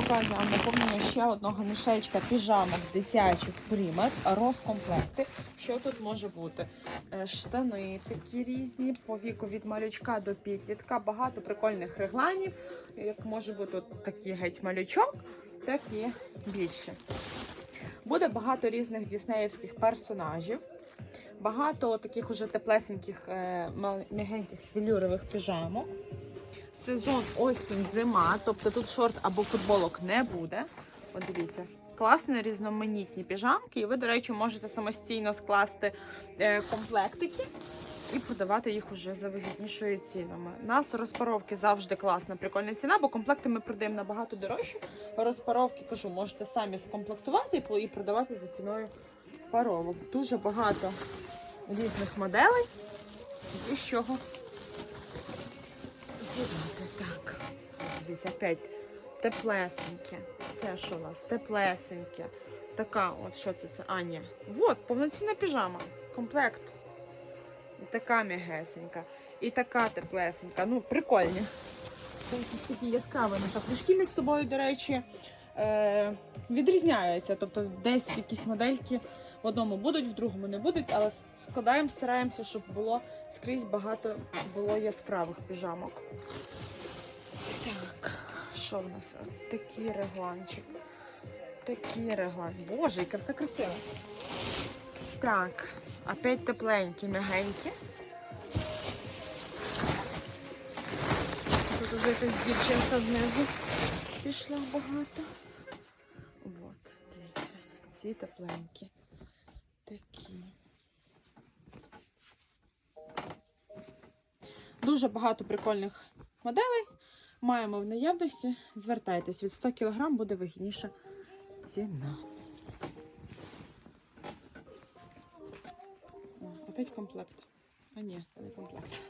показую вам наповнення ще одного мішечка піжамок дитячих примат, розкомплекти. Що тут може бути? Е, Штани такі різні, по віку від малючка до підлітка, багато прикольних регланів. Як може бути от такий геть малючок, так і більше. Буде багато різних діснеївських персонажів. Багато таких уже теплесеньких, е, м'ягеньких велюрових піжамок. Сезон осінь, зима, тобто тут шорт або футболок не буде. От дивіться, класні різноманітні піжамки, і ви, до речі, можете самостійно скласти е, комплектики і продавати їх уже за вигіднішою цінами. У нас розпаровки завжди класна, прикольна ціна, бо комплекти ми продаємо набагато дорожче. Розпаровки кажу, можете самі скомплектувати і і продавати за ціною паровок. Дуже багато різних моделей. І з чого зібрати. Так. Дивіться, опять теплесеньке. Це що у нас? Теплесеньке. Така, от що це? це? А. Вот, повноцінна піжама. Комплект. І така м'ягесенька. І така теплесенька. Ну, прикольні. Такі яскраві шапочки між собою, до речі, е- відрізняються. Тобто десь якісь модельки в одному будуть, в другому не будуть, але складаємо, стараємося, щоб було скрізь багато було яскравих піжамок. Так, що в нас? Такий регланчик. Такий реглан. Боже, яке все красиво. Так, опять тепленькі, м'ягенькі. Тут уже якась дівчинка знизу пішла багато. От, дивіться, ці тепленькі. Такі. Дуже багато прикольних моделей маємо в наявності. Звертайтесь, від 100 кг буде вигідніша ціна. Опять комплект. А ні, це не комплект.